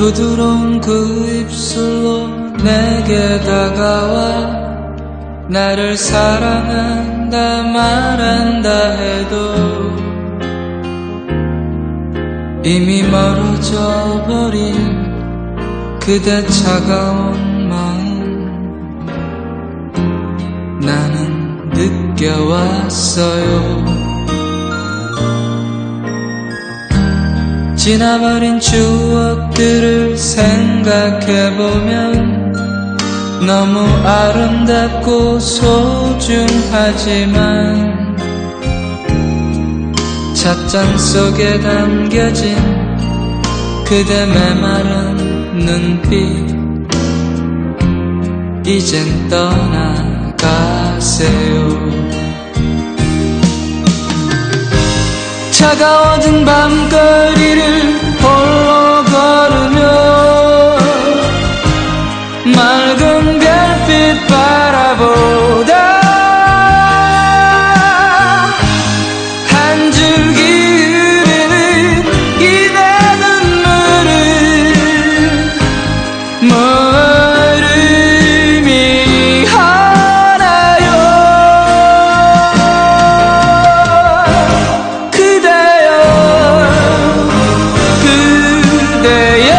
부드러운 그 입술로 내게 다가와 나를 사랑한다 말한다 해도 이미 멀어져 버린 그대 차가운 마음 나는 느껴왔어요 지나버린 추억들을 생각해보면 너무 아름답고 소중하지만 찻잔 속에 담겨진 그대 메마른 눈빛 이젠 떠나가세요. 차가워진 밤거 그대여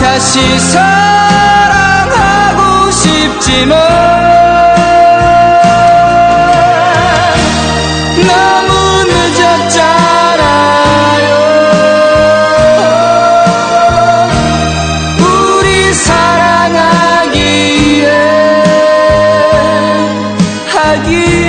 다시 사랑하고 싶지만 너무 늦었잖아요. 우리 사랑하기에 하기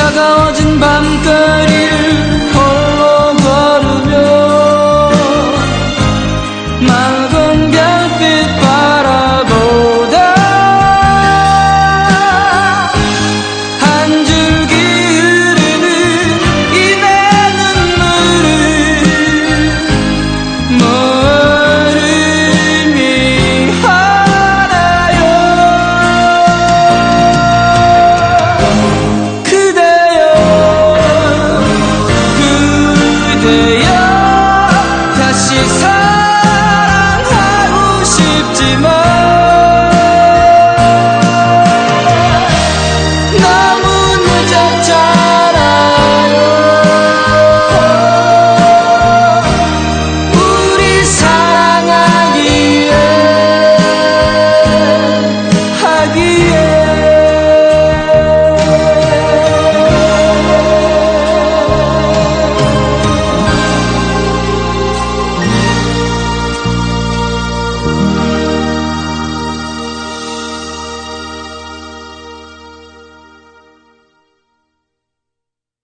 차가워진 밤거리를 홀로 걸으며 말